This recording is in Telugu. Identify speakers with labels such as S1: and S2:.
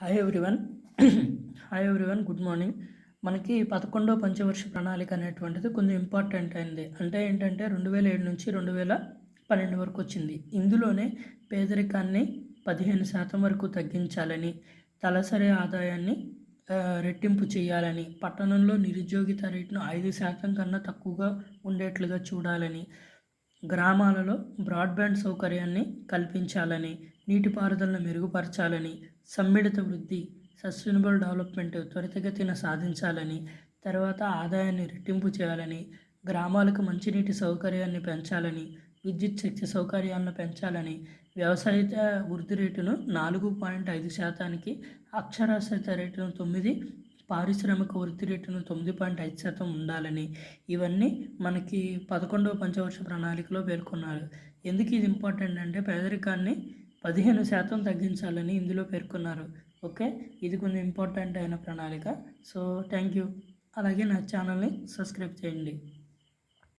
S1: Hi everyone hi everyone good morning మనకి పదకొండో పంచవర్ష ప్రణాళిక అనేటువంటిది కొంచెం ఇంపార్టెంట్ అయింది. అంటే ఏంటంటే రెండు వేల ఏడు నుంచి రెండు వేల పన్నెండు వరకు వచ్చింది. ఇందులోనే పేదరికాన్ని పదిహేను శాతం వరకు తగ్గించాలని తలసరి ఆదాయాన్ని రెట్టింపు చేయాలని పట్టణంలో నిరుద్యోగిత రేటును ఐదు శాతం కన్నా తక్కువగా ఉండేట్లుగా చూడాలని గ్రామాలలో బ్రాడ్బ్యాండ్ సౌకర్యాన్ని కల్పించాలని నీటిపారుదలను మెరుగుపరచాలని సమ్మిళిత వృద్ధి సస్టైనబుల్ డెవలప్మెంట్ త్వరితగతిన సాధించాలని తర్వాత ఆదాయాన్ని రెట్టింపు చేయాలని గ్రామాలకు మంచినీటి సౌకర్యాన్ని పెంచాలని విద్యుత్ శక్తి సౌకర్యాలను పెంచాలని వ్యవసాయ వృద్ధి రేటును నాలుగు పాయింట్ ఐదు శాతానికి అక్షరాస్యత రేటును తొమ్మిది పారిశ్రామిక వృద్ధి రేటును తొమ్మిది పాయింట్ ఐదు శాతం ఉండాలని ఇవన్నీ మనకి పదకొండవ పంచవర్ష ప్రణాళికలో పేర్కొన్నారు. ఎందుకు ఇది ఇంపార్టెంట్ అంటే పేదరికాన్ని పదిహేను శాతం తగ్గించాలని ఇందులో పేర్కొన్నారు. ఓకే? ఇది కొంచెం ఇంపార్టెంట్ అయిన ప్రణాళిక. సో థ్యాంక్ యూ అలాగే నా ఛానల్ని సబ్స్క్రైబ్ చేయండి.